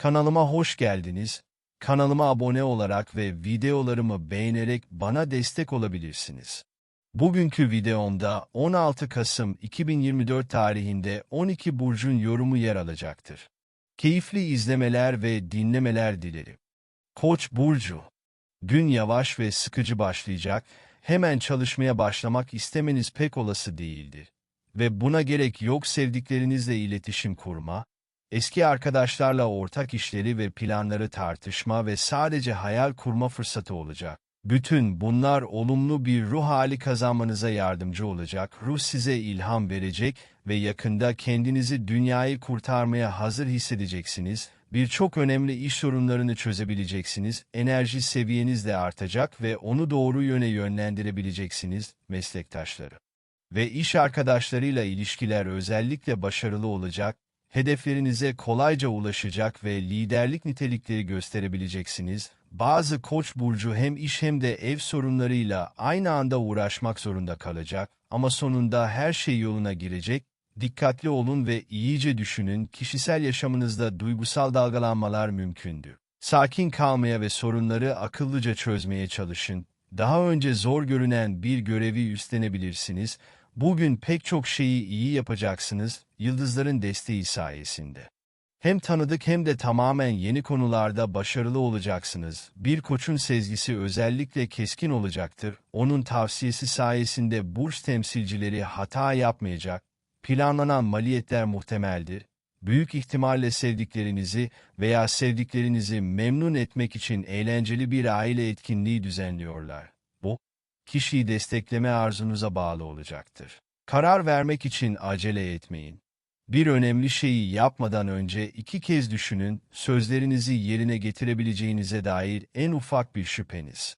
Kanalıma hoş geldiniz. Kanalıma abone olarak ve videolarımı beğenerek bana destek olabilirsiniz. Bugünkü videomda 16 Kasım 2024 tarihinde 12 burcun yorumu yer alacaktır. Keyifli izlemeler ve dinlemeler dilerim. Koç burcu. Gün yavaş ve sıkıcı başlayacak. Hemen çalışmaya başlamak istemeniz pek olası değildir. Ve buna gerek yok sevdiklerinizle iletişim kurma, eski arkadaşlarla ortak işleri ve planları tartışma ve sadece hayal kurma fırsatı olacak. Bütün bunlar olumlu bir ruh hali kazanmanıza yardımcı olacak, ruh size ilham verecek ve yakında kendinizi dünyayı kurtarmaya hazır hissedeceksiniz. Birçok önemli iş sorunlarını çözebileceksiniz, enerji seviyeniz de artacak ve onu doğru yöne yönlendirebileceksiniz, meslektaşları. Ve iş arkadaşlarıyla ilişkiler özellikle başarılı olacak, hedeflerinize kolayca ulaşacak ve liderlik nitelikleri gösterebileceksiniz. Bazı koç burcu hem iş hem de ev sorunlarıyla aynı anda uğraşmak zorunda kalacak ama sonunda her şey yoluna girecek. Dikkatli olun ve iyice düşünün, kişisel yaşamınızda duygusal dalgalanmalar mümkündür. Sakin kalmaya ve sorunları akıllıca çözmeye çalışın. Daha önce zor görünen bir görevi üstlenebilirsiniz. Bugün pek çok şeyi iyi yapacaksınız, yıldızların desteği sayesinde. Hem tanıdık hem de tamamen yeni konularda başarılı olacaksınız. Bir koçun sezgisi özellikle keskin olacaktır. Onun tavsiyesi sayesinde burç temsilcileri hata yapmayacak. Planlanan maliyetler muhtemeldir. Büyük ihtimalle sevdiklerinizi veya sevdiklerinizi memnun etmek için eğlenceli bir aile etkinliği düzenliyorlar. Kişiyi destekleme arzunuza bağlı olacaktır. Karar vermek için acele etmeyin. Bir önemli şeyi yapmadan önce iki kez düşünün, sözlerinizi yerine getirebileceğinize dair en ufak bir şüpheniz.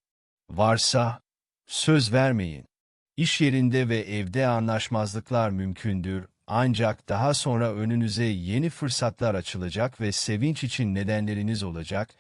Varsa, söz vermeyin. İş yerinde ve evde anlaşmazlıklar mümkündür, ancak daha sonra önünüze yeni fırsatlar açılacak ve sevinç için nedenleriniz olacak,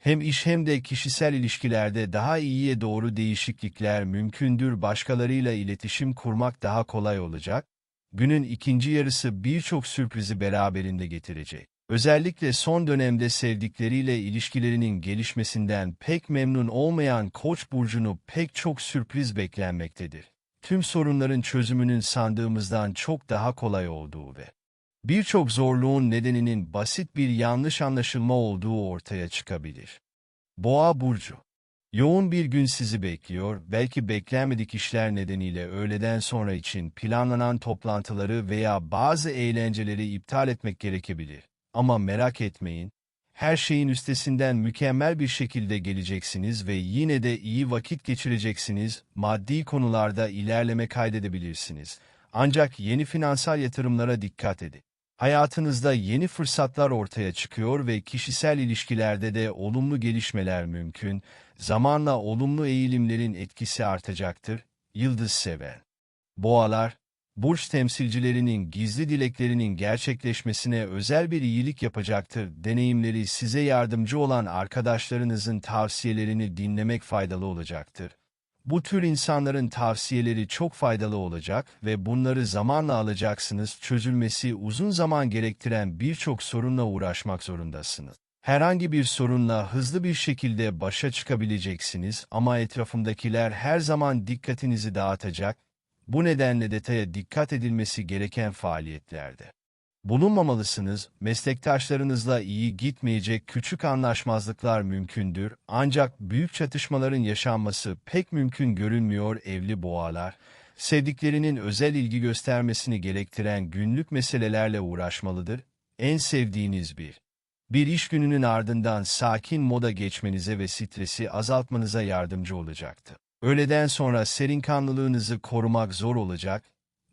hem iş hem de kişisel ilişkilerde daha iyiye doğru değişiklikler mümkündür, başkalarıyla iletişim kurmak daha kolay olacak, günün ikinci yarısı birçok sürprizi beraberinde getirecek. Özellikle son dönemde sevdikleriyle ilişkilerinin gelişmesinden pek memnun olmayan Koç burcunu pek çok sürpriz beklenmektedir. Tüm sorunların çözümünün sandığımızdan çok daha kolay olduğu ve birçok zorluğun nedeninin basit bir yanlış anlaşılma olduğu ortaya çıkabilir. Boğa burcu Yoğun bir gün sizi bekliyor, belki beklenmedik işler nedeniyle öğleden sonra için planlanan toplantıları veya bazı eğlenceleri iptal etmek gerekebilir. Ama merak etmeyin, her şeyin üstesinden mükemmel bir şekilde geleceksiniz ve yine de iyi vakit geçireceksiniz, maddi konularda ilerleme kaydedebilirsiniz. Ancak yeni finansal yatırımlara dikkat edin. Hayatınızda yeni fırsatlar ortaya çıkıyor ve kişisel ilişkilerde de olumlu gelişmeler mümkün. Zamanla olumlu eğilimlerin etkisi artacaktır. Yıldız seven. Boğalar, burç temsilcilerinin gizli dileklerinin gerçekleşmesine özel bir iyilik yapacaktır. Deneyimleri size yardımcı olan arkadaşlarınızın tavsiyelerini dinlemek faydalı olacaktır. Bu tür insanların tavsiyeleri çok faydalı olacak ve bunları zamanla alacaksınız. Çözülmesi uzun zaman gerektiren birçok sorunla uğraşmak zorundasınız. Herhangi bir sorunla hızlı bir şekilde başa çıkabileceksiniz ama etrafındakiler her zaman dikkatinizi dağıtacak. Bu nedenle detaya dikkat edilmesi gereken faaliyetlerde bulunmamalısınız, meslektaşlarınızla iyi gitmeyecek küçük anlaşmazlıklar mümkündür, ancak büyük çatışmaların yaşanması pek mümkün görünmüyor evli boğalar, sevdiklerinin özel ilgi göstermesini gerektiren günlük meselelerle uğraşmalıdır, en sevdiğiniz bir. Bir iş gününün ardından sakin moda geçmenize ve stresi azaltmanıza yardımcı olacaktı. Öğleden sonra serinkanlılığınızı korumak zor olacak,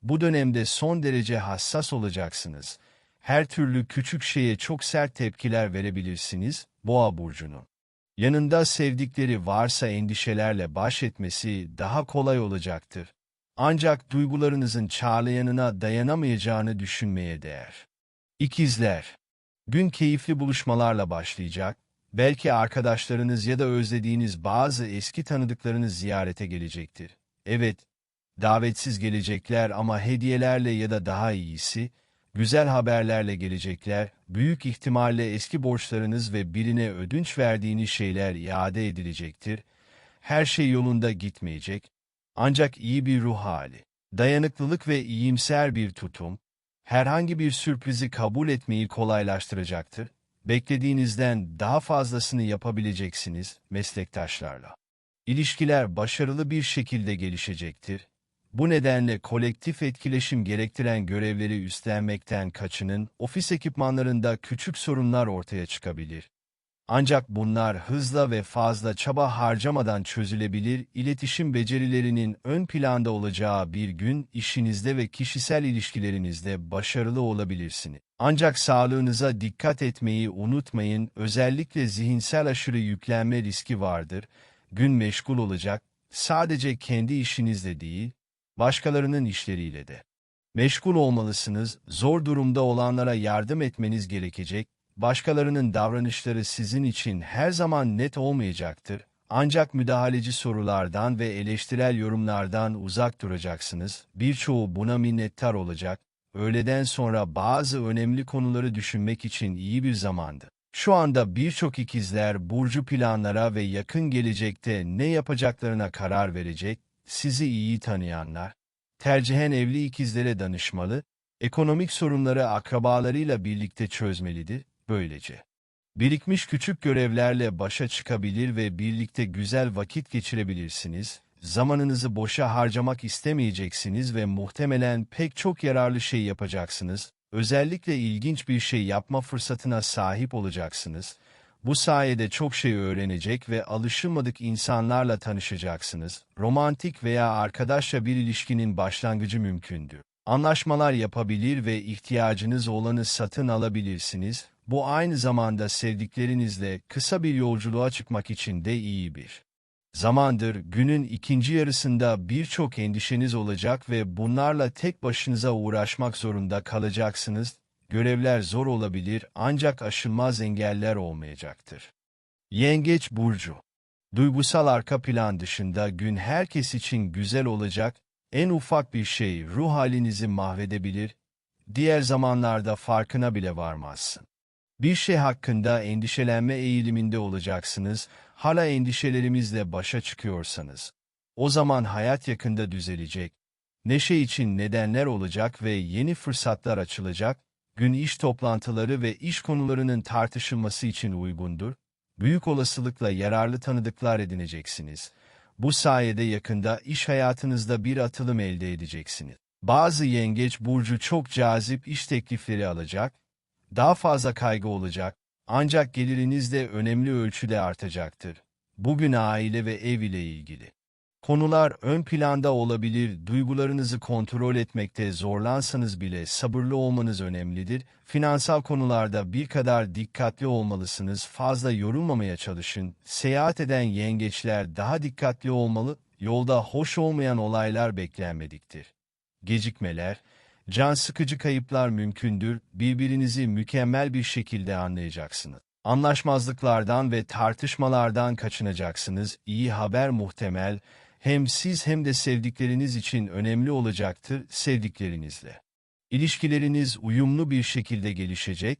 bu dönemde son derece hassas olacaksınız. Her türlü küçük şeye çok sert tepkiler verebilirsiniz, boğa burcunun. Yanında sevdikleri varsa endişelerle baş etmesi daha kolay olacaktır. Ancak duygularınızın çağlayanına dayanamayacağını düşünmeye değer. İkizler Gün keyifli buluşmalarla başlayacak, belki arkadaşlarınız ya da özlediğiniz bazı eski tanıdıklarınız ziyarete gelecektir. Evet, davetsiz gelecekler ama hediyelerle ya da daha iyisi, Güzel haberlerle gelecekler, büyük ihtimalle eski borçlarınız ve birine ödünç verdiğiniz şeyler iade edilecektir. Her şey yolunda gitmeyecek. Ancak iyi bir ruh hali, dayanıklılık ve iyimser bir tutum, herhangi bir sürprizi kabul etmeyi kolaylaştıracaktır. Beklediğinizden daha fazlasını yapabileceksiniz meslektaşlarla. İlişkiler başarılı bir şekilde gelişecektir. Bu nedenle kolektif etkileşim gerektiren görevleri üstlenmekten kaçının, ofis ekipmanlarında küçük sorunlar ortaya çıkabilir. Ancak bunlar hızla ve fazla çaba harcamadan çözülebilir, iletişim becerilerinin ön planda olacağı bir gün işinizde ve kişisel ilişkilerinizde başarılı olabilirsiniz. Ancak sağlığınıza dikkat etmeyi unutmayın, özellikle zihinsel aşırı yüklenme riski vardır. Gün meşgul olacak, sadece kendi işinizle değil, başkalarının işleriyle de. Meşgul olmalısınız, zor durumda olanlara yardım etmeniz gerekecek, başkalarının davranışları sizin için her zaman net olmayacaktır. Ancak müdahaleci sorulardan ve eleştirel yorumlardan uzak duracaksınız. Birçoğu buna minnettar olacak. Öğleden sonra bazı önemli konuları düşünmek için iyi bir zamandı. Şu anda birçok ikizler burcu planlara ve yakın gelecekte ne yapacaklarına karar verecek, sizi iyi tanıyanlar, tercihen evli ikizlere danışmalı, ekonomik sorunları akrabalarıyla birlikte çözmelidir, böylece. Birikmiş küçük görevlerle başa çıkabilir ve birlikte güzel vakit geçirebilirsiniz, zamanınızı boşa harcamak istemeyeceksiniz ve muhtemelen pek çok yararlı şey yapacaksınız, özellikle ilginç bir şey yapma fırsatına sahip olacaksınız, bu sayede çok şey öğrenecek ve alışılmadık insanlarla tanışacaksınız. Romantik veya arkadaşla bir ilişkinin başlangıcı mümkündür. Anlaşmalar yapabilir ve ihtiyacınız olanı satın alabilirsiniz. Bu aynı zamanda sevdiklerinizle kısa bir yolculuğa çıkmak için de iyi bir zamandır. Günün ikinci yarısında birçok endişeniz olacak ve bunlarla tek başınıza uğraşmak zorunda kalacaksınız. Görevler zor olabilir ancak aşılmaz engeller olmayacaktır. Yengeç Burcu Duygusal arka plan dışında gün herkes için güzel olacak, en ufak bir şey ruh halinizi mahvedebilir, diğer zamanlarda farkına bile varmazsın. Bir şey hakkında endişelenme eğiliminde olacaksınız, hala endişelerimizle başa çıkıyorsanız. O zaman hayat yakında düzelecek, neşe için nedenler olacak ve yeni fırsatlar açılacak, gün iş toplantıları ve iş konularının tartışılması için uygundur, büyük olasılıkla yararlı tanıdıklar edineceksiniz. Bu sayede yakında iş hayatınızda bir atılım elde edeceksiniz. Bazı yengeç burcu çok cazip iş teklifleri alacak, daha fazla kaygı olacak, ancak geliriniz de önemli ölçüde artacaktır. Bugün aile ve ev ile ilgili. Konular ön planda olabilir, duygularınızı kontrol etmekte zorlansanız bile sabırlı olmanız önemlidir. Finansal konularda bir kadar dikkatli olmalısınız, fazla yorulmamaya çalışın. Seyahat eden yengeçler daha dikkatli olmalı, yolda hoş olmayan olaylar beklenmediktir. Gecikmeler, can sıkıcı kayıplar mümkündür, birbirinizi mükemmel bir şekilde anlayacaksınız. Anlaşmazlıklardan ve tartışmalardan kaçınacaksınız, iyi haber muhtemel, hem siz hem de sevdikleriniz için önemli olacaktır sevdiklerinizle. İlişkileriniz uyumlu bir şekilde gelişecek,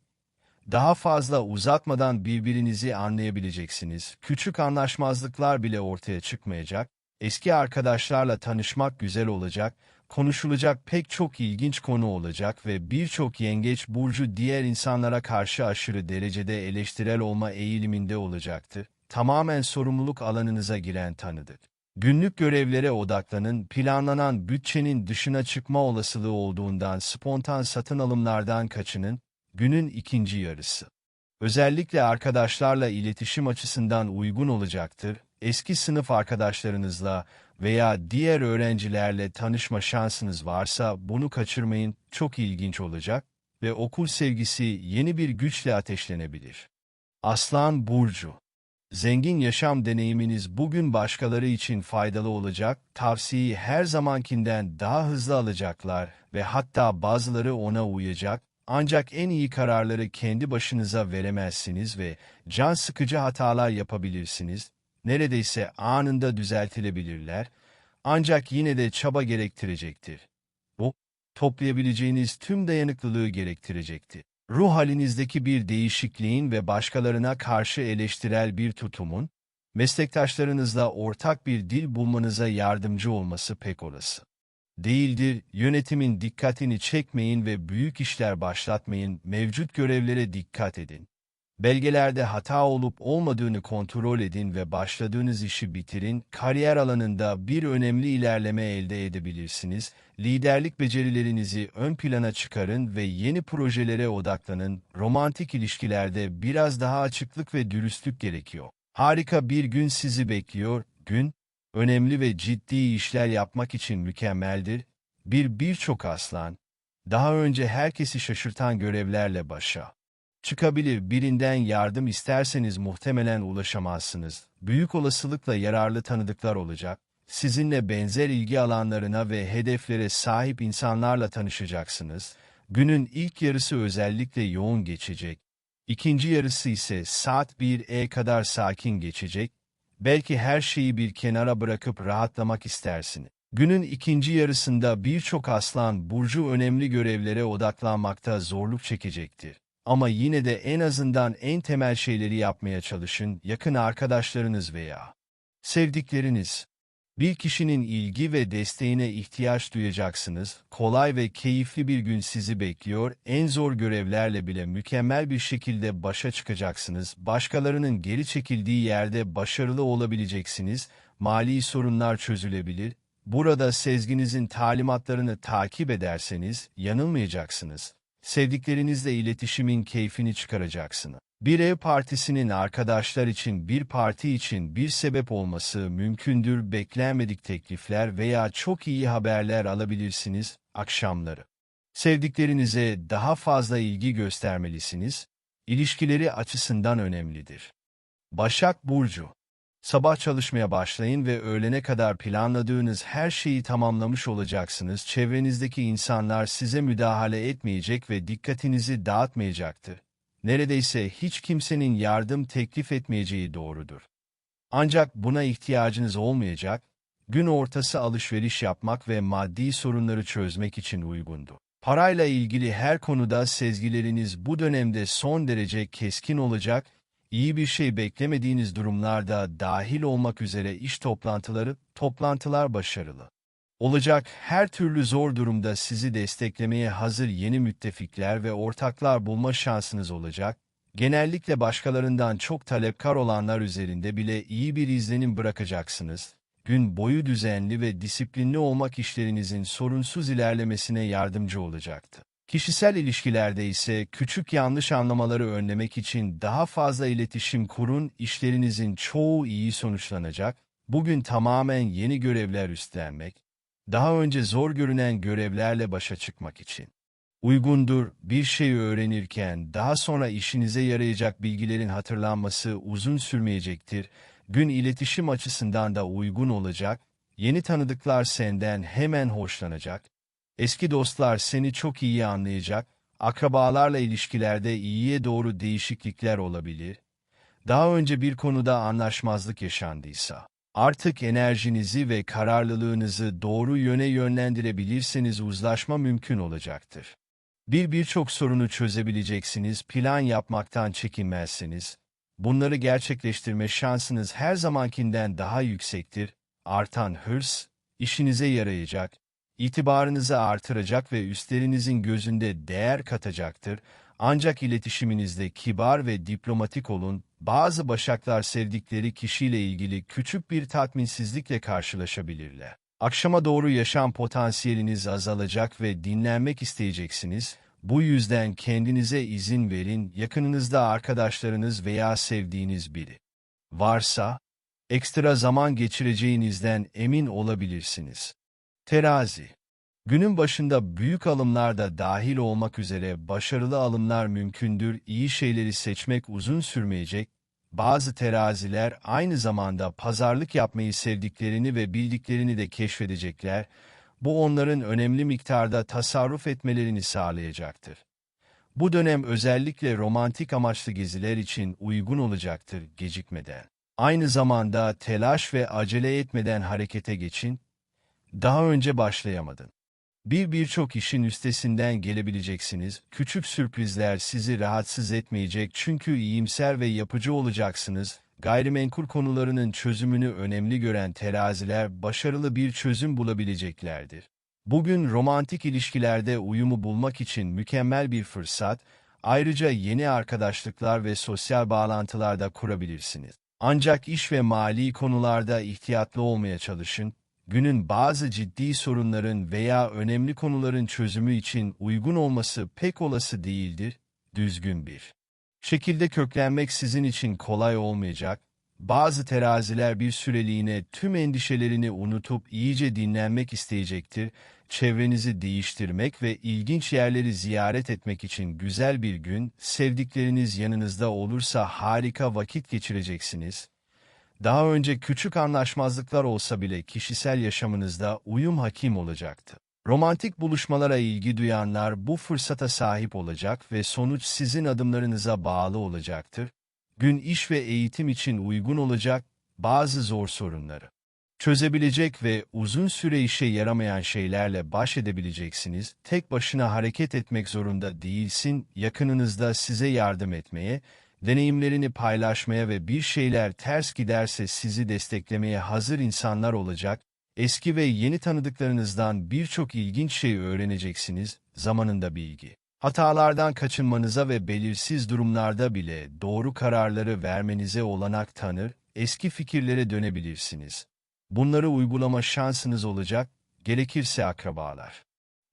daha fazla uzatmadan birbirinizi anlayabileceksiniz. Küçük anlaşmazlıklar bile ortaya çıkmayacak, eski arkadaşlarla tanışmak güzel olacak, konuşulacak pek çok ilginç konu olacak ve birçok yengeç burcu diğer insanlara karşı aşırı derecede eleştirel olma eğiliminde olacaktır. Tamamen sorumluluk alanınıza giren tanıdık. Günlük görevlere odaklanın, planlanan bütçenin dışına çıkma olasılığı olduğundan spontan satın alımlardan kaçının, günün ikinci yarısı. Özellikle arkadaşlarla iletişim açısından uygun olacaktır, eski sınıf arkadaşlarınızla veya diğer öğrencilerle tanışma şansınız varsa bunu kaçırmayın, çok ilginç olacak ve okul sevgisi yeni bir güçle ateşlenebilir. Aslan Burcu Zengin yaşam deneyiminiz bugün başkaları için faydalı olacak, tavsiyeyi her zamankinden daha hızlı alacaklar ve hatta bazıları ona uyacak, ancak en iyi kararları kendi başınıza veremezsiniz ve can sıkıcı hatalar yapabilirsiniz, neredeyse anında düzeltilebilirler, ancak yine de çaba gerektirecektir. Bu, toplayabileceğiniz tüm dayanıklılığı gerektirecekti. Ruh halinizdeki bir değişikliğin ve başkalarına karşı eleştirel bir tutumun, meslektaşlarınızla ortak bir dil bulmanıza yardımcı olması pek olası. Değildir, yönetimin dikkatini çekmeyin ve büyük işler başlatmayın, mevcut görevlere dikkat edin. Belgelerde hata olup olmadığını kontrol edin ve başladığınız işi bitirin. Kariyer alanında bir önemli ilerleme elde edebilirsiniz. Liderlik becerilerinizi ön plana çıkarın ve yeni projelere odaklanın. Romantik ilişkilerde biraz daha açıklık ve dürüstlük gerekiyor. Harika bir gün sizi bekliyor. Gün, önemli ve ciddi işler yapmak için mükemmeldir. Bir birçok aslan, daha önce herkesi şaşırtan görevlerle başa çıkabilir. Birinden yardım isterseniz muhtemelen ulaşamazsınız. Büyük olasılıkla yararlı tanıdıklar olacak. Sizinle benzer ilgi alanlarına ve hedeflere sahip insanlarla tanışacaksınız. Günün ilk yarısı özellikle yoğun geçecek. İkinci yarısı ise saat 1'e kadar sakin geçecek. Belki her şeyi bir kenara bırakıp rahatlamak istersiniz. Günün ikinci yarısında birçok aslan burcu önemli görevlere odaklanmakta zorluk çekecektir. Ama yine de en azından en temel şeyleri yapmaya çalışın, yakın arkadaşlarınız veya sevdikleriniz. Bir kişinin ilgi ve desteğine ihtiyaç duyacaksınız, kolay ve keyifli bir gün sizi bekliyor, en zor görevlerle bile mükemmel bir şekilde başa çıkacaksınız, başkalarının geri çekildiği yerde başarılı olabileceksiniz, mali sorunlar çözülebilir, burada sezginizin talimatlarını takip ederseniz yanılmayacaksınız sevdiklerinizle iletişimin keyfini çıkaracaksınız. Bir ev partisinin arkadaşlar için bir parti için bir sebep olması mümkündür beklenmedik teklifler veya çok iyi haberler alabilirsiniz akşamları. Sevdiklerinize daha fazla ilgi göstermelisiniz, ilişkileri açısından önemlidir. Başak Burcu Sabah çalışmaya başlayın ve öğlene kadar planladığınız her şeyi tamamlamış olacaksınız. Çevrenizdeki insanlar size müdahale etmeyecek ve dikkatinizi dağıtmayacaktır. Neredeyse hiç kimsenin yardım teklif etmeyeceği doğrudur. Ancak buna ihtiyacınız olmayacak, gün ortası alışveriş yapmak ve maddi sorunları çözmek için uygundu. Parayla ilgili her konuda sezgileriniz bu dönemde son derece keskin olacak iyi bir şey beklemediğiniz durumlarda dahil olmak üzere iş toplantıları, toplantılar başarılı. Olacak her türlü zor durumda sizi desteklemeye hazır yeni müttefikler ve ortaklar bulma şansınız olacak. Genellikle başkalarından çok talepkar olanlar üzerinde bile iyi bir izlenim bırakacaksınız. Gün boyu düzenli ve disiplinli olmak işlerinizin sorunsuz ilerlemesine yardımcı olacaktı. Kişisel ilişkilerde ise küçük yanlış anlamaları önlemek için daha fazla iletişim kurun, işlerinizin çoğu iyi sonuçlanacak, bugün tamamen yeni görevler üstlenmek, daha önce zor görünen görevlerle başa çıkmak için. Uygundur, bir şeyi öğrenirken daha sonra işinize yarayacak bilgilerin hatırlanması uzun sürmeyecektir, gün iletişim açısından da uygun olacak, yeni tanıdıklar senden hemen hoşlanacak, Eski dostlar seni çok iyi anlayacak, akrabalarla ilişkilerde iyiye doğru değişiklikler olabilir. Daha önce bir konuda anlaşmazlık yaşandıysa, artık enerjinizi ve kararlılığınızı doğru yöne yönlendirebilirseniz uzlaşma mümkün olacaktır. Bir birçok sorunu çözebileceksiniz, plan yapmaktan çekinmezsiniz. Bunları gerçekleştirme şansınız her zamankinden daha yüksektir. Artan hırs, işinize yarayacak, itibarınızı artıracak ve üstlerinizin gözünde değer katacaktır. Ancak iletişiminizde kibar ve diplomatik olun, bazı başaklar sevdikleri kişiyle ilgili küçük bir tatminsizlikle karşılaşabilirler. Akşama doğru yaşam potansiyeliniz azalacak ve dinlenmek isteyeceksiniz. Bu yüzden kendinize izin verin, yakınınızda arkadaşlarınız veya sevdiğiniz biri varsa, ekstra zaman geçireceğinizden emin olabilirsiniz. Terazi. Günün başında büyük alımlar da dahil olmak üzere başarılı alımlar mümkündür, iyi şeyleri seçmek uzun sürmeyecek, bazı teraziler aynı zamanda pazarlık yapmayı sevdiklerini ve bildiklerini de keşfedecekler, bu onların önemli miktarda tasarruf etmelerini sağlayacaktır. Bu dönem özellikle romantik amaçlı geziler için uygun olacaktır gecikmeden. Aynı zamanda telaş ve acele etmeden harekete geçin, daha önce başlayamadın. Bir birçok işin üstesinden gelebileceksiniz. Küçük sürprizler sizi rahatsız etmeyecek çünkü iyimser ve yapıcı olacaksınız. Gayrimenkul konularının çözümünü önemli gören teraziler başarılı bir çözüm bulabileceklerdir. Bugün romantik ilişkilerde uyumu bulmak için mükemmel bir fırsat, ayrıca yeni arkadaşlıklar ve sosyal bağlantılar da kurabilirsiniz. Ancak iş ve mali konularda ihtiyatlı olmaya çalışın, günün bazı ciddi sorunların veya önemli konuların çözümü için uygun olması pek olası değildir, düzgün bir şekilde köklenmek sizin için kolay olmayacak, bazı teraziler bir süreliğine tüm endişelerini unutup iyice dinlenmek isteyecektir, çevrenizi değiştirmek ve ilginç yerleri ziyaret etmek için güzel bir gün, sevdikleriniz yanınızda olursa harika vakit geçireceksiniz. Daha önce küçük anlaşmazlıklar olsa bile kişisel yaşamınızda uyum hakim olacaktı. Romantik buluşmalara ilgi duyanlar bu fırsata sahip olacak ve sonuç sizin adımlarınıza bağlı olacaktır. Gün iş ve eğitim için uygun olacak bazı zor sorunları çözebilecek ve uzun süre işe yaramayan şeylerle baş edebileceksiniz. Tek başına hareket etmek zorunda değilsin, yakınınızda size yardım etmeye, deneyimlerini paylaşmaya ve bir şeyler ters giderse sizi desteklemeye hazır insanlar olacak, eski ve yeni tanıdıklarınızdan birçok ilginç şey öğreneceksiniz, zamanında bilgi. Hatalardan kaçınmanıza ve belirsiz durumlarda bile doğru kararları vermenize olanak tanır, eski fikirlere dönebilirsiniz. Bunları uygulama şansınız olacak, gerekirse akrabalar.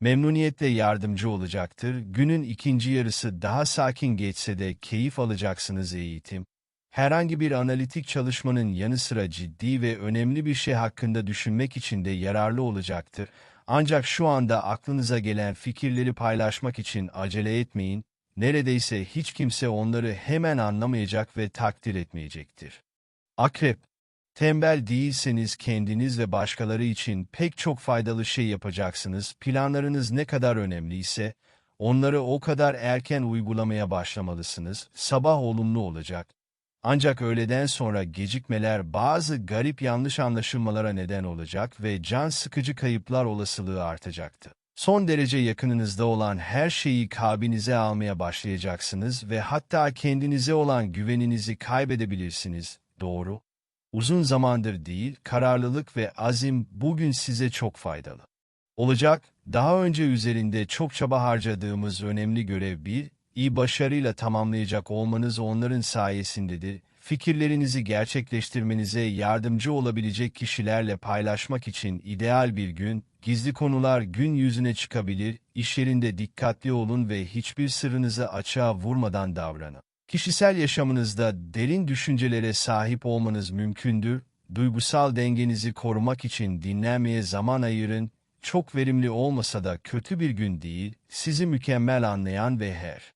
Memnuniyetle yardımcı olacaktır, günün ikinci yarısı daha sakin geçse de keyif alacaksınız eğitim. Herhangi bir analitik çalışmanın yanı sıra ciddi ve önemli bir şey hakkında düşünmek için de yararlı olacaktır. Ancak şu anda aklınıza gelen fikirleri paylaşmak için acele etmeyin, neredeyse hiç kimse onları hemen anlamayacak ve takdir etmeyecektir. Akrep Tembel değilseniz kendiniz ve başkaları için pek çok faydalı şey yapacaksınız. Planlarınız ne kadar önemliyse, onları o kadar erken uygulamaya başlamalısınız. Sabah olumlu olacak. Ancak öğleden sonra gecikmeler bazı garip yanlış anlaşılmalara neden olacak ve can sıkıcı kayıplar olasılığı artacaktı. Son derece yakınınızda olan her şeyi kabinize almaya başlayacaksınız ve hatta kendinize olan güveninizi kaybedebilirsiniz. Doğru. Uzun zamandır değil, kararlılık ve azim bugün size çok faydalı. Olacak, daha önce üzerinde çok çaba harcadığımız önemli görev bir, iyi başarıyla tamamlayacak olmanız onların sayesindedir. Fikirlerinizi gerçekleştirmenize yardımcı olabilecek kişilerle paylaşmak için ideal bir gün, gizli konular gün yüzüne çıkabilir, iş yerinde dikkatli olun ve hiçbir sırrınızı açığa vurmadan davranın. Kişisel yaşamınızda derin düşüncelere sahip olmanız mümkündür, duygusal dengenizi korumak için dinlenmeye zaman ayırın, çok verimli olmasa da kötü bir gün değil, sizi mükemmel anlayan ve her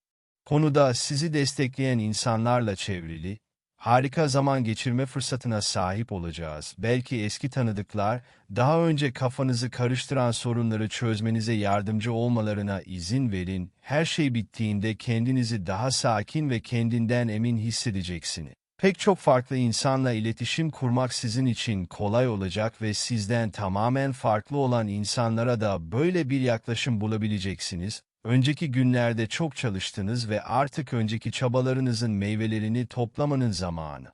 konuda sizi destekleyen insanlarla çevrili, harika zaman geçirme fırsatına sahip olacağız. Belki eski tanıdıklar, daha önce kafanızı karıştıran sorunları çözmenize yardımcı olmalarına izin verin. Her şey bittiğinde kendinizi daha sakin ve kendinden emin hissedeceksiniz. Pek çok farklı insanla iletişim kurmak sizin için kolay olacak ve sizden tamamen farklı olan insanlara da böyle bir yaklaşım bulabileceksiniz. Önceki günlerde çok çalıştınız ve artık önceki çabalarınızın meyvelerini toplamanın zamanı.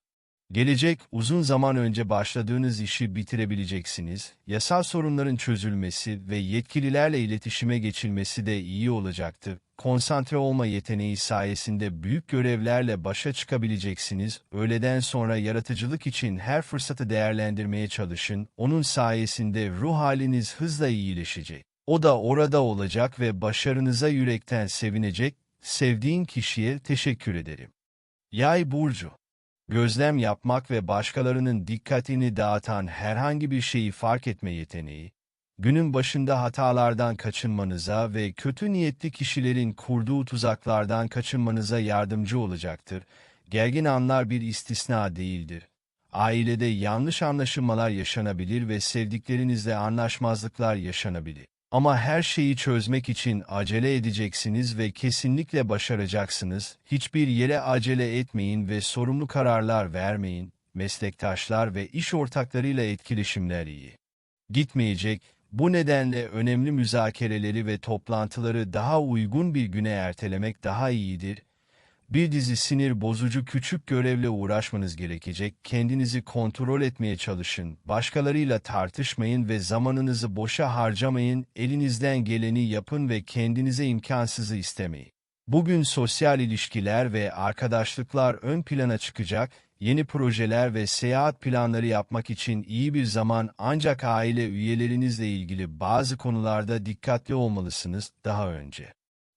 Gelecek, uzun zaman önce başladığınız işi bitirebileceksiniz, yasal sorunların çözülmesi ve yetkililerle iletişime geçilmesi de iyi olacaktır. Konsantre olma yeteneği sayesinde büyük görevlerle başa çıkabileceksiniz. Öğleden sonra yaratıcılık için her fırsatı değerlendirmeye çalışın. Onun sayesinde ruh haliniz hızla iyileşecek. O da orada olacak ve başarınıza yürekten sevinecek, sevdiğin kişiye teşekkür ederim. Yay Burcu Gözlem yapmak ve başkalarının dikkatini dağıtan herhangi bir şeyi fark etme yeteneği, günün başında hatalardan kaçınmanıza ve kötü niyetli kişilerin kurduğu tuzaklardan kaçınmanıza yardımcı olacaktır. Gergin anlar bir istisna değildir. Ailede yanlış anlaşılmalar yaşanabilir ve sevdiklerinizle anlaşmazlıklar yaşanabilir. Ama her şeyi çözmek için acele edeceksiniz ve kesinlikle başaracaksınız. Hiçbir yere acele etmeyin ve sorumlu kararlar vermeyin. Meslektaşlar ve iş ortaklarıyla etkileşimler iyi. Gitmeyecek, Bu nedenle önemli müzakereleri ve toplantıları daha uygun bir güne ertelemek daha iyidir. Bir dizi sinir bozucu küçük görevle uğraşmanız gerekecek. Kendinizi kontrol etmeye çalışın. Başkalarıyla tartışmayın ve zamanınızı boşa harcamayın. Elinizden geleni yapın ve kendinize imkansızı istemeyin. Bugün sosyal ilişkiler ve arkadaşlıklar ön plana çıkacak, yeni projeler ve seyahat planları yapmak için iyi bir zaman ancak aile üyelerinizle ilgili bazı konularda dikkatli olmalısınız daha önce.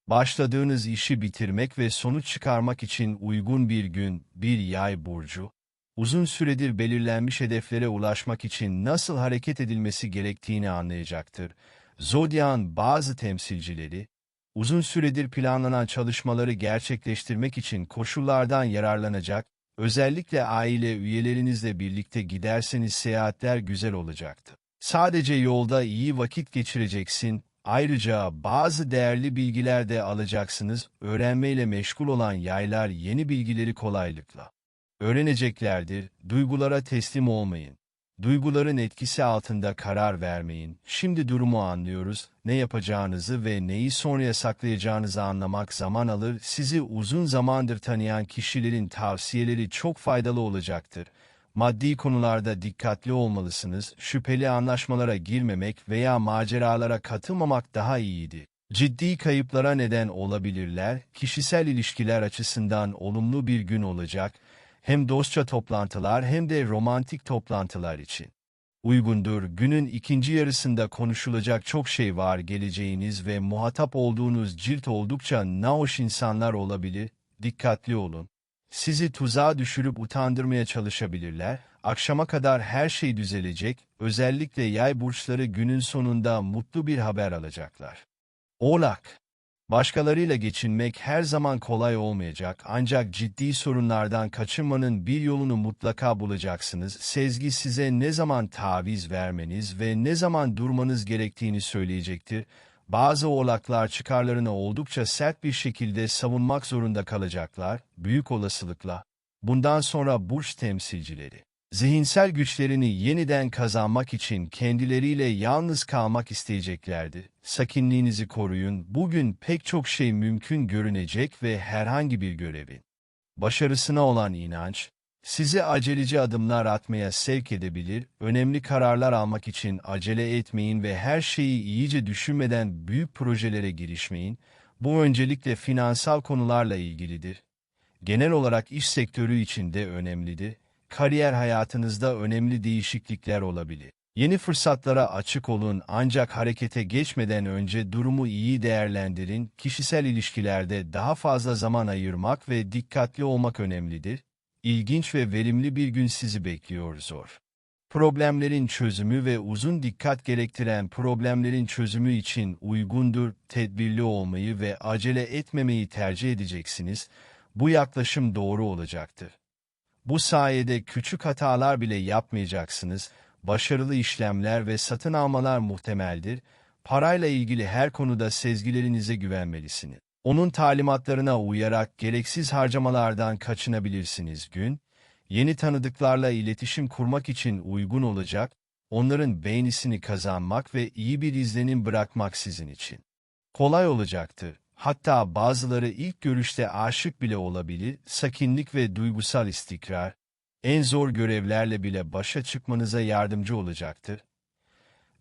Başladığınız işi bitirmek ve sonuç çıkarmak için uygun bir gün, bir yay burcu, uzun süredir belirlenmiş hedeflere ulaşmak için nasıl hareket edilmesi gerektiğini anlayacaktır. Zodyan bazı temsilcileri, uzun süredir planlanan çalışmaları gerçekleştirmek için koşullardan yararlanacak, özellikle aile üyelerinizle birlikte giderseniz seyahatler güzel olacaktı. Sadece yolda iyi vakit geçireceksin, ayrıca bazı değerli bilgiler de alacaksınız, öğrenmeyle meşgul olan yaylar yeni bilgileri kolaylıkla öğreneceklerdir, duygulara teslim olmayın. Duyguların etkisi altında karar vermeyin. Şimdi durumu anlıyoruz. Ne yapacağınızı ve neyi sonraya saklayacağınızı anlamak zaman alır. Sizi uzun zamandır tanıyan kişilerin tavsiyeleri çok faydalı olacaktır. Maddi konularda dikkatli olmalısınız. Şüpheli anlaşmalara girmemek veya maceralara katılmamak daha iyiydi. Ciddi kayıplara neden olabilirler. Kişisel ilişkiler açısından olumlu bir gün olacak hem dostça toplantılar hem de romantik toplantılar için. Uygundur, günün ikinci yarısında konuşulacak çok şey var geleceğiniz ve muhatap olduğunuz cilt oldukça naoş insanlar olabilir, dikkatli olun. Sizi tuzağa düşürüp utandırmaya çalışabilirler, akşama kadar her şey düzelecek, özellikle yay burçları günün sonunda mutlu bir haber alacaklar. Oğlak Başkalarıyla geçinmek her zaman kolay olmayacak ancak ciddi sorunlardan kaçınmanın bir yolunu mutlaka bulacaksınız. Sezgi size ne zaman taviz vermeniz ve ne zaman durmanız gerektiğini söyleyecektir. Bazı oğlaklar çıkarlarını oldukça sert bir şekilde savunmak zorunda kalacaklar, büyük olasılıkla. Bundan sonra burç temsilcileri zihinsel güçlerini yeniden kazanmak için kendileriyle yalnız kalmak isteyeceklerdi. Sakinliğinizi koruyun, bugün pek çok şey mümkün görünecek ve herhangi bir görevin. Başarısına olan inanç, sizi aceleci adımlar atmaya sevk edebilir, önemli kararlar almak için acele etmeyin ve her şeyi iyice düşünmeden büyük projelere girişmeyin. Bu öncelikle finansal konularla ilgilidir. Genel olarak iş sektörü için de önemlidir kariyer hayatınızda önemli değişiklikler olabilir. Yeni fırsatlara açık olun ancak harekete geçmeden önce durumu iyi değerlendirin. Kişisel ilişkilerde daha fazla zaman ayırmak ve dikkatli olmak önemlidir. İlginç ve verimli bir gün sizi bekliyor zor. Problemlerin çözümü ve uzun dikkat gerektiren problemlerin çözümü için uygundur, tedbirli olmayı ve acele etmemeyi tercih edeceksiniz. Bu yaklaşım doğru olacaktır. Bu sayede küçük hatalar bile yapmayacaksınız, başarılı işlemler ve satın almalar muhtemeldir, parayla ilgili her konuda sezgilerinize güvenmelisiniz. Onun talimatlarına uyarak gereksiz harcamalardan kaçınabilirsiniz gün, yeni tanıdıklarla iletişim kurmak için uygun olacak, onların beğenisini kazanmak ve iyi bir izlenim bırakmak sizin için. Kolay olacaktır. Hatta bazıları ilk görüşte aşık bile olabilir, sakinlik ve duygusal istikrar, en zor görevlerle bile başa çıkmanıza yardımcı olacaktır.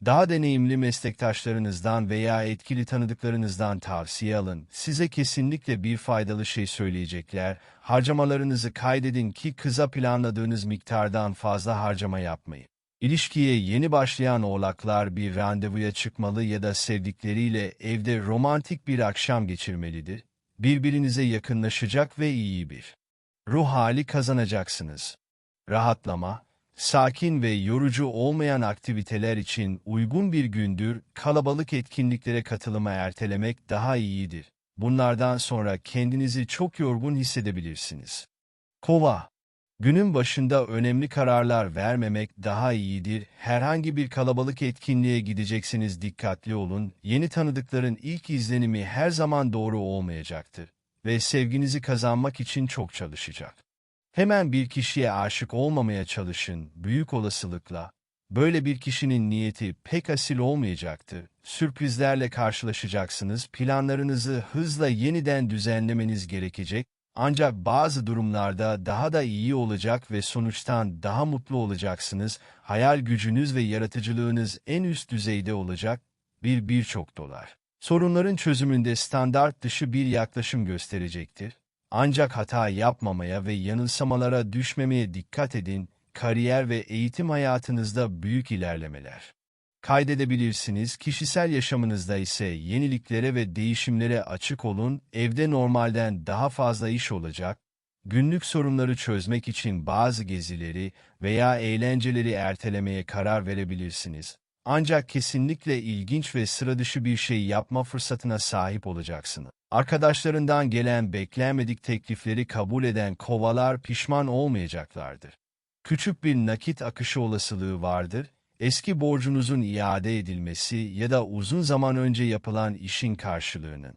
Daha deneyimli meslektaşlarınızdan veya etkili tanıdıklarınızdan tavsiye alın. Size kesinlikle bir faydalı şey söyleyecekler. Harcamalarınızı kaydedin ki kıza planladığınız miktardan fazla harcama yapmayın. İlişkiye yeni başlayan oğlaklar bir randevuya çıkmalı ya da sevdikleriyle evde romantik bir akşam geçirmelidir. Birbirinize yakınlaşacak ve iyi bir ruh hali kazanacaksınız. Rahatlama, sakin ve yorucu olmayan aktiviteler için uygun bir gündür kalabalık etkinliklere katılımı ertelemek daha iyidir. Bunlardan sonra kendinizi çok yorgun hissedebilirsiniz. Kova Günün başında önemli kararlar vermemek daha iyidir. Herhangi bir kalabalık etkinliğe gideceksiniz dikkatli olun. Yeni tanıdıkların ilk izlenimi her zaman doğru olmayacaktır ve sevginizi kazanmak için çok çalışacak. Hemen bir kişiye aşık olmamaya çalışın. Büyük olasılıkla Böyle bir kişinin niyeti pek asil olmayacaktır. Sürprizlerle karşılaşacaksınız, planlarınızı hızla yeniden düzenlemeniz gerekecek, ancak bazı durumlarda daha da iyi olacak ve sonuçtan daha mutlu olacaksınız. Hayal gücünüz ve yaratıcılığınız en üst düzeyde olacak. Bir birçok dolar. Sorunların çözümünde standart dışı bir yaklaşım gösterecektir. Ancak hata yapmamaya ve yanılsamalara düşmemeye dikkat edin. Kariyer ve eğitim hayatınızda büyük ilerlemeler kaydedebilirsiniz. Kişisel yaşamınızda ise yeniliklere ve değişimlere açık olun. Evde normalden daha fazla iş olacak. Günlük sorunları çözmek için bazı gezileri veya eğlenceleri ertelemeye karar verebilirsiniz. Ancak kesinlikle ilginç ve sıradışı bir şey yapma fırsatına sahip olacaksınız. Arkadaşlarından gelen beklenmedik teklifleri kabul eden kovalar pişman olmayacaklardır. Küçük bir nakit akışı olasılığı vardır eski borcunuzun iade edilmesi ya da uzun zaman önce yapılan işin karşılığının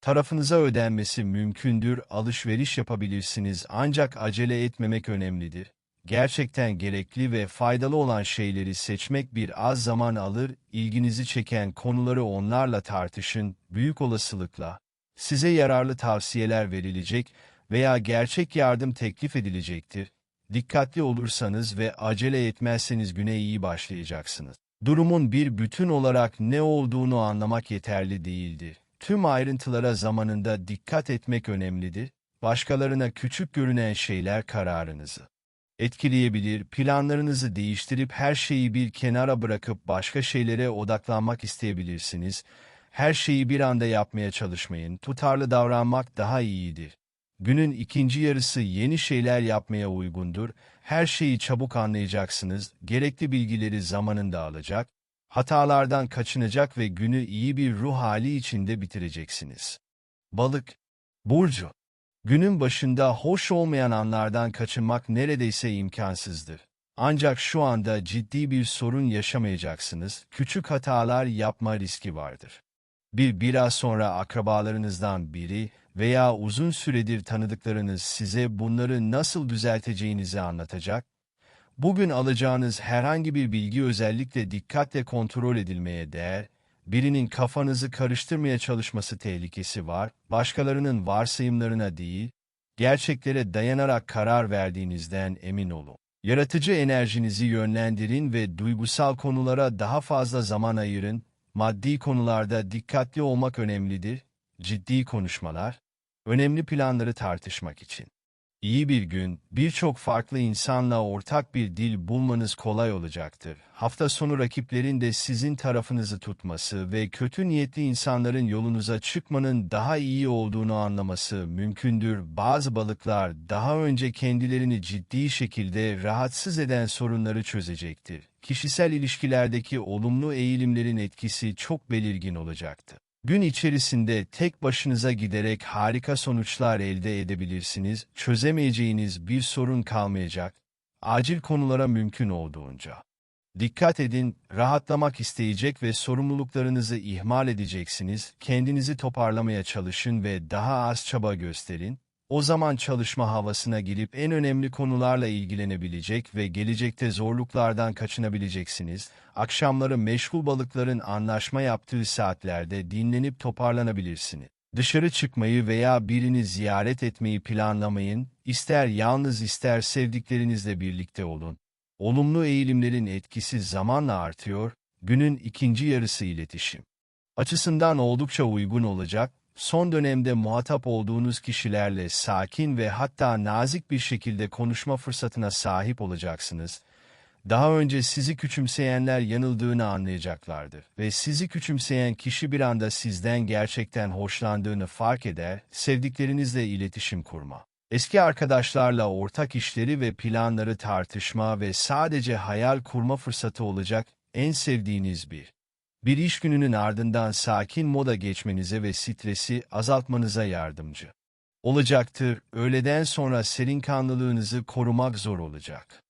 tarafınıza ödenmesi mümkündür, alışveriş yapabilirsiniz ancak acele etmemek önemlidir. Gerçekten gerekli ve faydalı olan şeyleri seçmek bir az zaman alır, ilginizi çeken konuları onlarla tartışın, büyük olasılıkla size yararlı tavsiyeler verilecek veya gerçek yardım teklif edilecektir. Dikkatli olursanız ve acele etmezseniz güne iyi başlayacaksınız. Durumun bir bütün olarak ne olduğunu anlamak yeterli değildir. Tüm ayrıntılara zamanında dikkat etmek önemlidir. Başkalarına küçük görünen şeyler kararınızı etkileyebilir, planlarınızı değiştirip her şeyi bir kenara bırakıp başka şeylere odaklanmak isteyebilirsiniz. Her şeyi bir anda yapmaya çalışmayın, tutarlı davranmak daha iyidir. Günün ikinci yarısı yeni şeyler yapmaya uygundur. Her şeyi çabuk anlayacaksınız, gerekli bilgileri zamanında alacak, hatalardan kaçınacak ve günü iyi bir ruh hali içinde bitireceksiniz. Balık, Burcu Günün başında hoş olmayan anlardan kaçınmak neredeyse imkansızdır. Ancak şu anda ciddi bir sorun yaşamayacaksınız, küçük hatalar yapma riski vardır. Bir biraz sonra akrabalarınızdan biri veya uzun süredir tanıdıklarınız size bunları nasıl düzelteceğinizi anlatacak, bugün alacağınız herhangi bir bilgi özellikle dikkatle kontrol edilmeye değer, birinin kafanızı karıştırmaya çalışması tehlikesi var, başkalarının varsayımlarına değil, gerçeklere dayanarak karar verdiğinizden emin olun. Yaratıcı enerjinizi yönlendirin ve duygusal konulara daha fazla zaman ayırın, maddi konularda dikkatli olmak önemlidir, ciddi konuşmalar, önemli planları tartışmak için. İyi bir gün, birçok farklı insanla ortak bir dil bulmanız kolay olacaktır. Hafta sonu rakiplerin de sizin tarafınızı tutması ve kötü niyetli insanların yolunuza çıkmanın daha iyi olduğunu anlaması mümkündür. Bazı balıklar daha önce kendilerini ciddi şekilde rahatsız eden sorunları çözecektir. Kişisel ilişkilerdeki olumlu eğilimlerin etkisi çok belirgin olacaktır. Gün içerisinde tek başınıza giderek harika sonuçlar elde edebilirsiniz, çözemeyeceğiniz bir sorun kalmayacak, acil konulara mümkün olduğunca. Dikkat edin, rahatlamak isteyecek ve sorumluluklarınızı ihmal edeceksiniz, kendinizi toparlamaya çalışın ve daha az çaba gösterin, o zaman çalışma havasına girip en önemli konularla ilgilenebilecek ve gelecekte zorluklardan kaçınabileceksiniz. Akşamları meşgul balıkların anlaşma yaptığı saatlerde dinlenip toparlanabilirsiniz. Dışarı çıkmayı veya birini ziyaret etmeyi planlamayın, ister yalnız ister sevdiklerinizle birlikte olun. Olumlu eğilimlerin etkisi zamanla artıyor, günün ikinci yarısı iletişim. Açısından oldukça uygun olacak, son dönemde muhatap olduğunuz kişilerle sakin ve hatta nazik bir şekilde konuşma fırsatına sahip olacaksınız. Daha önce sizi küçümseyenler yanıldığını anlayacaklardır ve sizi küçümseyen kişi bir anda sizden gerçekten hoşlandığını fark eder, sevdiklerinizle iletişim kurma. Eski arkadaşlarla ortak işleri ve planları tartışma ve sadece hayal kurma fırsatı olacak en sevdiğiniz bir bir iş gününün ardından sakin moda geçmenize ve stresi azaltmanıza yardımcı olacaktır. Öğleden sonra serin kanlılığınızı korumak zor olacak.